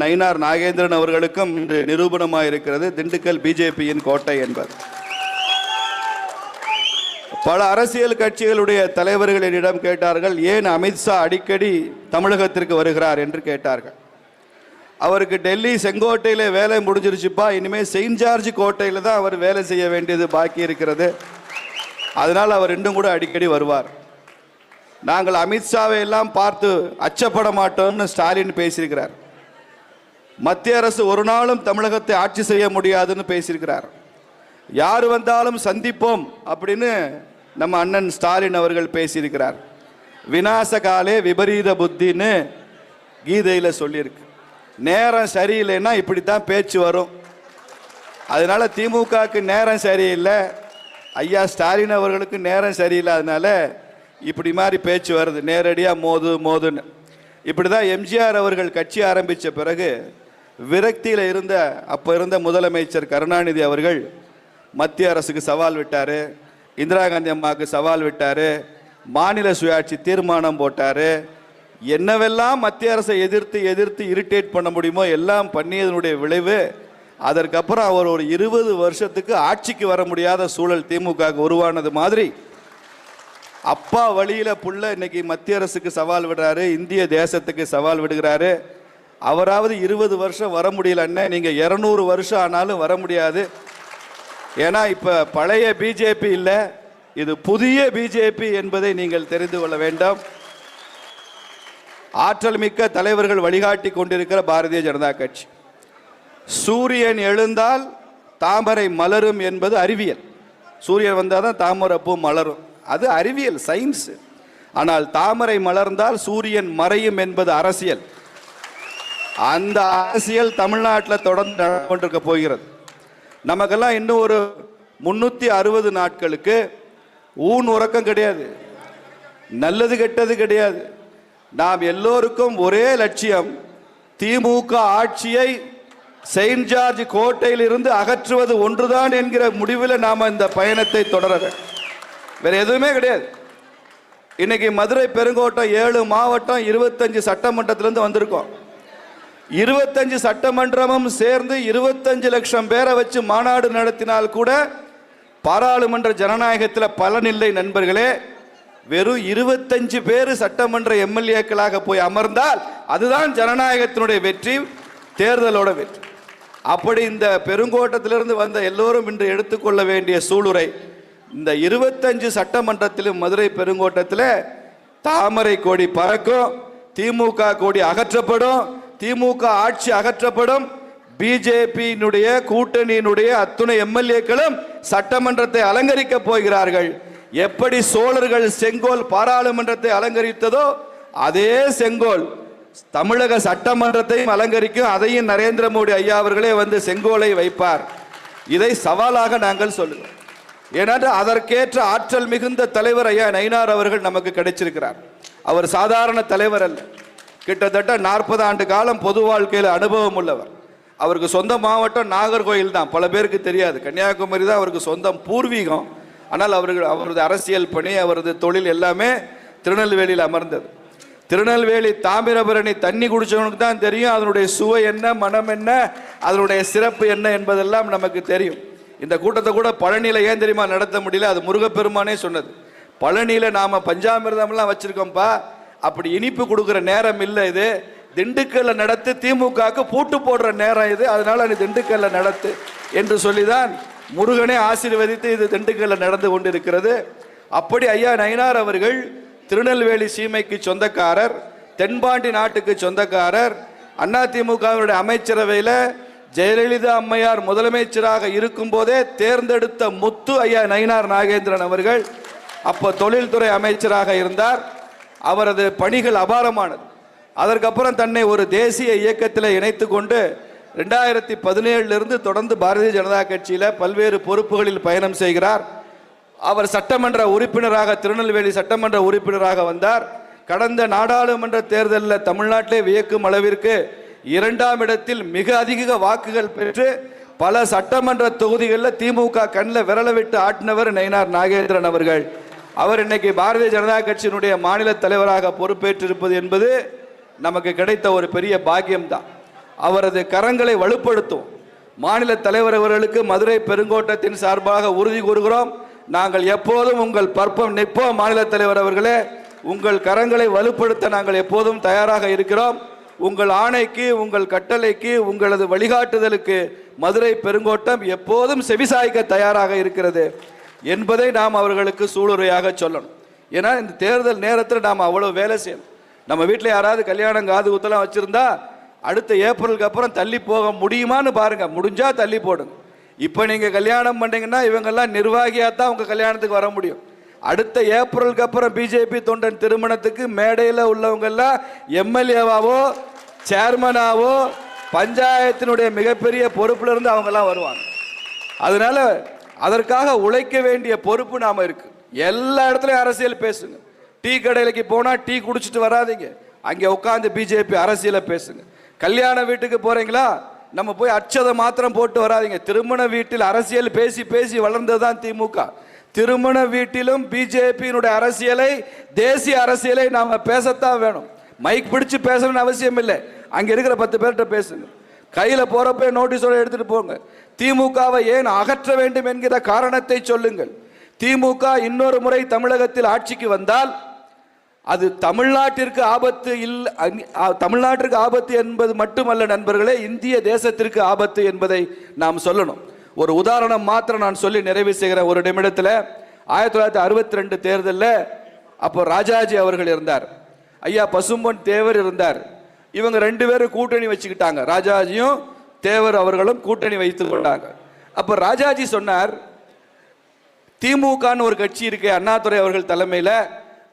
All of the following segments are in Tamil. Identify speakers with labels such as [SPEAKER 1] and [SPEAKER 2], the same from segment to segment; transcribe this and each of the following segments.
[SPEAKER 1] நயினார் நாகேந்திரன் அவர்களுக்கும் இன்று நிரூபணமாக இருக்கிறது திண்டுக்கல் பிஜேபியின் கோட்டை என்பது. பல அரசியல் கட்சிகளுடைய தலைவர்கள் என்னிடம் கேட்டார்கள் ஏன் அமித்ஷா அடிக்கடி தமிழகத்திற்கு வருகிறார்? என்று கேட்டார்கள். அவருக்கு டெல்லி செங்கோட்டையில் வேலை முடிஞ்சிருச்சுப்பா இனிமேல் செயின்ட் ஜார்ஜ் கோட்டையில் தான் அவர் வேலை செய்ய வேண்டியது பாக்கி இருக்கிறது. அதனால் அவர் இன்னும் கூட அடிக்கடி வருவார். நாங்கள் அமித்ஷாவை எல்லாம் பார்த்து அச்சப்பட மாட்டோம்னு ஸ்டாலின் பேசியிருக்கிறார். மத்திய அரசு ஒரு நாளும் தமிழகத்தை ஆட்சி செய்ய முடியாதுன்னு பேசியிருக்கிறார். யார் வந்தாலும் சந்திப்போம் அப்படின்னு நம்ம அண்ணன் ஸ்டாலின் அவர்கள் பேசியிருக்கிறார். வினாசகாலே விபரீத புத்தின்னு கீதையில் சொல்லியிருக்கு. நேரம் சரியில்லைன்னா இப்படி தான் பேச்சு வரும். அதனால திமுகவுக்கு நேரம் சரியில்லை. ஐயா ஸ்டாலின் அவர்களுக்கு நேரம் சரியில்லை அதனால இப்படி மாதிரி பேச்சு வருது. நேரடியாக மோது மோதுன்னு. இப்படி தான் எம்ஜிஆர் அவர்கள் கட்சி ஆரம்பித்த பிறகு விரக்தியில் இருந்த அப்போ இருந்த முதலமைச்சர் கருணாநிதி அவர்கள் மத்திய அரசுக்கு சவால் விட்டார் இந்திரா காந்தி அம்மாவுக்கு சவால் விட்டார் மாநில சுயாட்சி தீர்மானம் போட்டார். என்னவெல்லாம் மத்திய அரசை எதிர்த்து எதிர்த்து இரிட்டேட் பண்ண முடியுமோ எல்லாம் பண்ணியதனுடைய விளைவு அதற்கப்புறம் அவர் ஒரு இருபது வருஷத்துக்கு ஆட்சிக்கு வர முடியாத சூழல் திமுக உருவானது மாதிரி அப்பா வழியில் புள்ள இன்னைக்கு மத்திய அரசுக்கு சவால் விடுறாரு இந்திய தேசத்துக்கு சவால் விடுகிறாரு. அவராவது இருபது வருஷம் வர முடியலன்னே நீங்கள் இரநூறு வருஷம் ஆனாலும் வர முடியாது. ஏன்னா இப்போ பழைய பிஜேபி இல்லை இது புதிய பிஜேபி என்பதை நீங்கள் தெரிந்து கொள்ள வேண்டும். ஆற்றல் மிக்க தலைவர்கள் வழிகாட்டி கொண்டிருக்கிற பாரதிய ஜனதா கட்சி. சூரியன் எழுந்தால் தாமரை மலரும் என்பது அறிவியல். சூரியன் வந்தால் தான் தாமரை பூ மலரும். அது அறிவியல் சயின்ஸ் ஆனால் தாமரை மலர்ந்தால் சூரியன் மறையும் என்பது அரசியல். அந்த அரசியல் தமிழ்நாட்டில் தொடர்ந்து நடந்து கொண்டிருக்க போகிறது. நமக்கெல்லாம் இன்னும் ஒரு முன்னூற்றி அறுபது நாட்களுக்கு ஊன் உறக்கம் கிடையாது. நல்லது கெட்டது கிடையாது. நாம் எல்லோருக்கும் ஒரே லட்சியம் திமுக ஆட்சியை செயின்ட் ஜார்ஜ் கோட்டையில் இருந்து அகற்றுவது ஒன்றுதான் என்கிற முடிவில் நாம் இந்த பயணத்தை தொடர வேற எதுவுமே கிடையாது. இன்னைக்கு மதுரை பெருங்கோட்டம் ஏழு மாவட்டம் இருபத்தஞ்சு சட்டமன்றத்திலிருந்து வந்திருக்கோம். இருபத்தஞ்சு சட்டமன்றமும் சேர்ந்து இருபத்தஞ்சு லட்சம் பேரை வச்சு மாநாடு நடத்தினால் கூட பாராளுமன்ற ஜனநாயகத்தில் பலனில்லை நண்பர்களே. வெறும் இருபத்தஞ்சு பேர் சட்டமன்ற எம்எல்ஏக்களாக போய் அமர்ந்தால் அதுதான் ஜனநாயகத்தினுடைய வெற்றி தேர்தலோட வெற்றி. அப்படி இந்த பெருங்கோட்டத்திலிருந்து வந்த எல்லோரும் இன்று எடுத்துக்கொள்ள வேண்டிய சூளுரை இந்த இருபத்தஞ்சு சட்டமன்றத்திலும் மதுரை பெருங்கோட்டத்தில் தாமரை கோடி பறக்கும் திமுக கோடி அகற்றப்படும் திமுக ஆட்சி அகற்றப்படும். பிஜேபியினுடைய கூட்டணியினுடைய அத்துணை எம்எல்ஏக்களும் சட்டமன்றத்தை அலங்கரிக்க போகிறார்கள். எப்படி சோழர்கள் செங்கோல் பாராளுமன்றத்தை அலங்கரித்ததோ அதே செங்கோல் தமிழக சட்டமன்றத்தையும் அலங்கரிக்கும். அதையும் நரேந்திர மோடி ஐயா அவர்களே வந்து செங்கோலை வைப்பார். இதை சவாலாக நாங்கள் சொல்லுவோம் ஏனென்றால் அதற்கேற்ற ஆற்றல் மிகுந்த தலைவர் ஐயா நயினார் அவர்கள் நமக்கு கிடைச்சிருக்கிறார். அவர் சாதாரண தலைவர் அல்ல. கிட்டத்தட்ட நாற்பது ஆண்டு காலம் பொது வாழ்க்கையில் அனுபவம் உள்ளவர். அவருக்கு சொந்த மாவட்டம் நாகர்கோயில் தான். பல பேருக்கு தெரியாது. கன்னியாகுமரி தான் அவருக்கு சொந்தம் பூர்வீகம். ஆனால் அவர்கள் அவரது அரசியல் பணி அவரது தொழில் எல்லாமே திருநெல்வேலியில் அமர்ந்தது. திருநெல்வேலி தாமிரபரணி தண்ணி குடிச்சவனுக்கு தான் தெரியும் அதனுடைய சுவை என்ன மனம் என்ன அதனுடைய சிறப்பு என்ன என்பதெல்லாம் நமக்கு தெரியும். இந்த கூட்டத்தை கூட பழனியில் ஏன் தெரியுமா நடத்த முடியல? அது முருகப்பெருமானே சொன்னது. பழனியில் நாம் பஞ்சாமிர்தம்லாம் வச்சுருக்கோம்ப்பா. அப்படி இனிப்பு கொடுக்குற நேரம் இல்லை இது. திண்டுக்கல்ல நடத்து திமுகவுக்கு பூட்டு போடுற நேரம் இது. அதனால நீ திண்டுக்கல்ல நடத்து என்று சொல்லிதான் முருகனை ஆசீர்வதித்து இது திண்டுக்கல்ல நடந்து கொண்டிருக்கிறது. அப்படி ஐயா நயினார் அவர்கள் திருநெல்வேலி சீமைக்கு சொந்தக்காரர் தென்பாண்டி நாட்டுக்கு சொந்தக்காரர் அதிமுகவினுடைய அமைச்சரவையில் ஜெயலலிதா அம்மையார் முதலமைச்சராக இருக்கும்போதே தேர்ந்தெடுத்த முத்து ஐயா நயினார் நாகேந்திரன் அவர்கள் அப்போ தொழில்துறை அமைச்சராக இருந்தார். அவரது பணிகள் அபாரமானது. அதற்கப்புறம் தன்னை ஒரு தேசிய இயக்கத்தில் இணைத்து கொண்டு ரெண்டாயிரத்தி பதினேழுலேருந்து தொடர்ந்து பாரதிய ஜனதா கட்சியில் பல்வேறு பொறுப்புகளில் பயணம் செய்கிறார். அவர் சட்டமன்ற உறுப்பினராக திருநெல்வேலி சட்டமன்ற உறுப்பினராக வந்தார். கடந்த நாடாளுமன்ற தேர்தலில் தமிழ்நாட்டிலே வியக்கும் அளவிற்கு இரண்டாம் இடத்தில் மிக அதிக வாக்குகள் பெற்று பல சட்டமன்ற தொகுதிகளில் திமுக கண்ணில் விரல விட்டு ஆட்டினவர் நயினார் நாகேந்திரன் அவர்கள். அவர் இன்னைக்கு பாரதிய ஜனதா கட்சியினுடைய மாநில தலைவராக பொறுப்பேற்றிருப்பது என்பது நமக்கு கிடைத்த ஒரு பெரிய பாக்கியம்தான். அவரது கரங்களை வலுப்படுத்தும். மாநில தலைவர் அவர்களுக்கு மதுரை பெருங்கோட்டத்தின் சார்பாக உறுதி கூறுகிறோம். நாங்கள் எப்போதும் உங்கள் பற்பம் நிற்போம் மாநில தலைவர் அவர்களே. உங்கள் கரங்களை வலுப்படுத்த நாங்கள் எப்போதும் தயாராக இருக்கிறோம். உங்கள் ஆணைக்கு உங்கள் கட்டளைக்கு உங்களது வழிகாட்டுதலுக்கு மதுரை பெருங்கோட்டம் எப்போதும் செவிசாய்க்க தயாராக இருக்கிறது. என்பதை நாம் அவர்களுக்கு சூளுரையாக சொல்லணும். ஏன்னா இந்த தேர்தல் நேரத்தில் நாம் அவ்வளோ வேலை செய்யணும். நம்ம வீட்டில் யாராவது கல்யாணம் காது குத்தலாம் வச்சுருந்தா அடுத்த ஏப்ரலுக்கு அப்புறம் தள்ளி போக முடியுமான்னு பாருங்கள் முடிஞ்சால் தள்ளி போடுங்க. இப்போ நீங்கள் கல்யாணம் பண்ணிங்கன்னா இவங்கெல்லாம் நிர்வாகியாக தான் உங்கள் கல்யாணத்துக்கு வர முடியும். அடுத்த ஏப்ரலுக்கு அப்புறம் பிஜேபி தொண்டன் திருமணத்துக்கு மேடையில் உள்ளவங்கெல்லாம் எம்எல்ஏவாவோ சேர்மனாவோ பஞ்சாயத்தினுடைய மிகப்பெரிய பொறுப்பிலிருந்து அவங்கெல்லாம் வருவாங்க. அதனால அதற்காக உழைக்க வேண்டிய பொறுப்பு நாம இருக்கு. எல்லா இடத்துலயும் அரசியல் பேசுங்க. டீ கடையிலக்கு போனா டீ குடிச்சிட்டு வராதீங்க. அங்கே உட்காந்து பிஜேபி அரசியலை பேசுங்க. கல்யாண வீட்டுக்கு போறீங்களா? நம்ம போய் அச்சதை மாத்திரம் போட்டு வராதீங்க. திருமண வீட்டில் அரசியல் பேசி பேசி வளர்ந்தது தான் திமுக. திருமண வீட்டிலும் பிஜேபியினுடைய அரசியலை தேசிய அரசியலை நாம பேசத்தான் வேணும். மைக் பிடிச்சு பேசணும்னு அவசியம் இல்லை அங்க இருக்கிற பத்து பேர்கிட்ட பேசுங்க. கையில் போகிறப்ப நோட்டீஸோட எடுத்துகிட்டு போங்க. திமுகவை ஏன் அகற்ற வேண்டும் என்கிற காரணத்தை சொல்லுங்கள். திமுக இன்னொரு முறை தமிழகத்தில் ஆட்சிக்கு வந்தால் அது தமிழ்நாட்டிற்கு ஆபத்து இல் தமிழ்நாட்டிற்கு ஆபத்து என்பது மட்டுமல்ல நண்பர்களே இந்திய தேசத்திற்கு ஆபத்து என்பதை நாம் சொல்லணும். ஒரு உதாரணம் மாத்திரம் நான் சொல்லி நிறைவு செய்கிற ஒரு நிமிடத்தில் ஆயிரத்தி தொள்ளாயிரத்தி அறுபத்தி ரெண்டு தேர்தலில் அப்போ ராஜாஜி அவர்கள் இருந்தார். ஐயா பசும்பொன் தேவர் இருந்தார். இவங்க ரெண்டு பேரும் கூட்டணி வச்சுக்கிட்டாங்க. ராஜாஜியும் தேவர் அவர்களும் கூட்டணி வைத்து கொண்டாங்க. அப்போ ராஜாஜி சொன்னார் திமுகன்னு ஒரு கட்சி இருக்கு அண்ணாதுரை அவர்கள் தலைமையில்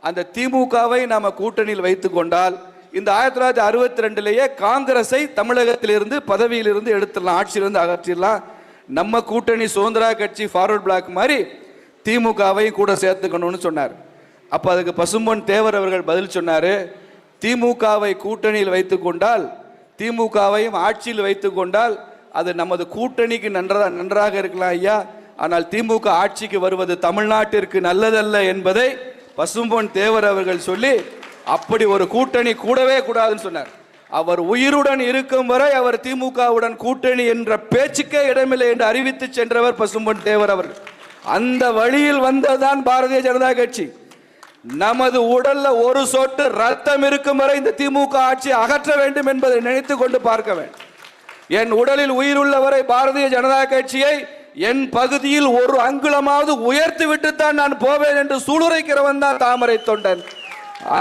[SPEAKER 1] அந்த திமுகவை நாம் கூட்டணியில் வைத்து கொண்டால் இந்த ஆயிரத்தி தொள்ளாயிரத்தி அறுபத்தி ரெண்டுலேயே காங்கிரஸை தமிழகத்திலிருந்து பதவியிலிருந்து எடுத்துடலாம் ஆட்சியிலிருந்து அகற்றிடலாம். நம்ம கூட்டணி சுதந்திரா கட்சி ஃபார்வர்ட் பிளாக் மாதிரி திமுகவையும் கூட சேர்த்துக்கணும்னு சொன்னார். அப்போ அதுக்கு பசும்பொன் தேவர் அவர்கள் பதில் சொன்னார் திமுகவை கூட்டணியில் வைத்து கொண்டால் திமுகவையும் ஆட்சியில் வைத்து கொண்டால் அது நமது கூட்டணிக்கு நன்றாக நன்றாக இருக்கலாம் ஐயா. ஆனால் திமுக ஆட்சிக்கு வருவது தமிழ்நாட்டிற்கு நல்லதல்ல என்பதை பசும்பொன் தேவர் அவர்கள் சொல்லி அப்படி ஒரு கூட்டணி கூடவே கூடாதுன்னு சொன்னார். அவர் உயிருடன் இருக்கும் வரை அவர் திமுகவுடன் கூட்டணி என்ற பேச்சுக்கே இடமில்லை என்று அறிவித்து சென்றவர் பசும்பொன் தேவர் அவர்கள். அந்த வழியில் வந்ததுதான் பாரதிய ஜனதா கட்சி. நமது உடல்ல ஒரு சொட்டு ரத்தம் இருக்கும் வரை இந்த திமுக ஆட்சி அகற்ற வேண்டும் என்பதை நினைத்து கொண்டு பார்க்க வேண்டும். என் உடலில் உயிருள்ளவரை பாரதிய ஜனதா கட்சியை என் பகுதியில் ஒரு அங்குலமாவது உயர்த்தி விட்டுத்தான் நான் போவேன் என்று சூளுரைக்கிறவன் தான் தாமரை தொண்டன்.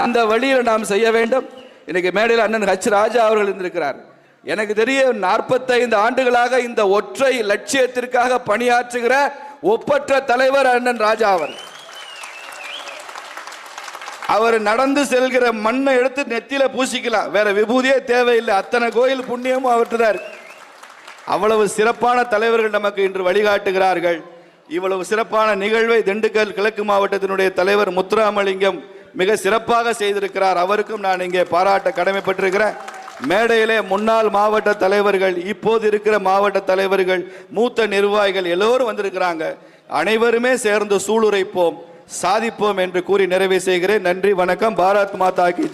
[SPEAKER 1] அந்த வழியில் நாம் செய்ய வேண்டும். இன்னைக்கு மேடையில் அண்ணன் ஹச் ராஜா அவர்கள் இருந்திருக்கிறார். எனக்கு தெரிய நாற்பத்தைந்து ஆண்டுகளாக இந்த ஒற்றை லட்சியத்திற்காக பணியாற்றுகிற ஒப்பற்ற தலைவர் அண்ணன் ராஜா அவர் அவர் நடந்து செல்கிற மண்ணை எடுத்து நெத்தியில பூசிக்கலாம். வேற விபூதியே தேவையில்லை. அத்தனை கோயில் புண்ணியமும் அவர்கிட்ட தான் அவ்வளவு சிறப்பான தலைவர்கள் நமக்கு இன்று வழிகாட்டுகிறார்கள். இவ்வளவு சிறப்பான நிகழ்வை திண்டுக்கல் கிழக்கு மாவட்டத்தினுடைய தலைவர் முத்துராமலிங்கம் மிக சிறப்பாக செய்திருக்கிறார். அவருக்கும் நான் இங்கே பாராட்ட கடமைப்பட்டிருக்கிறேன். மேடையிலே முன்னாள் மாவட்ட தலைவர்கள் இப்போது இருக்கிற மாவட்ட தலைவர்கள் மூத்த நிர்வாகிகள் எல்லோரும் வந்திருக்கிறாங்க. அனைவருமே சேர்ந்து சூளுரைப்போம். சாதிப்போம் என்று கூறி நிறைவு செய்கிறேன். நன்றி வணக்கம். பாரத் மாதா கி